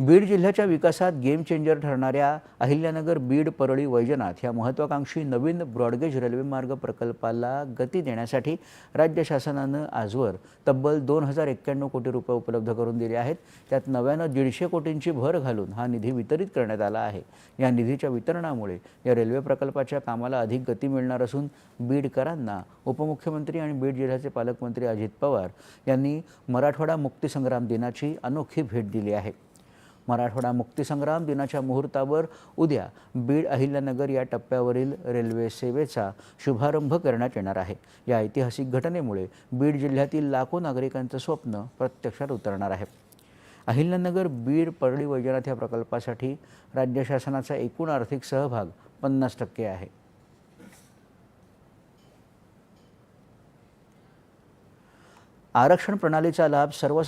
बीड जिल्ह्याच्या विकासात game changer ठरणाऱ्या अहिल्यानगर बीड परळी वैजनाथ या महत्त्वाकांक्षी नवीन ब्रॉडगेज रेल्वेमार्ग प्रकल्पाला गती देण्यासाठी राज्य शासनानं आजवर तब्बल दोन हजार एक्क्याण्णव कोटी रुपये उपलब्ध करून दिले आहेत. त्यात नव्यानं दीडशे कोटींची भर घालून हा निधी वितरित करण्यात आला आहे. या निधीच्या वितरणामुळे या रेल्वे प्रकल्पाच्या कामाला अधिक गती मिळणार असून बीडकरांना उपमुख्यमंत्री आणि बीड जिल्ह्याचे पालकमंत्री अजित पवार यांनी मराठवाडा मुक्तीसंग्राम दिनाची अनोखी भेट दिली आहे. मराठवाडा मुक्तीसंग्राम दिनाच्या मुहूर्तावर उद्या बीड अहिल्यानगर या टप्प्यावरील रेल्वे सेवेचा शुभारंभ करण्यात येणार आहे. या ऐतिहासिक घटनेमुळे बीड जिल्ह्यातील लाखो नागरिकांचं स्वप्न प्रत्यक्षात उतरणार आहे. अहिल्यानगर बीड परळी वैजनाथ या प्रकल्पासाठी राज्य शासनाचा एकूण आर्थिक सहभाग पन्नास टक्के आहे. आरक्षण प्रणालीचा लाभ सर्व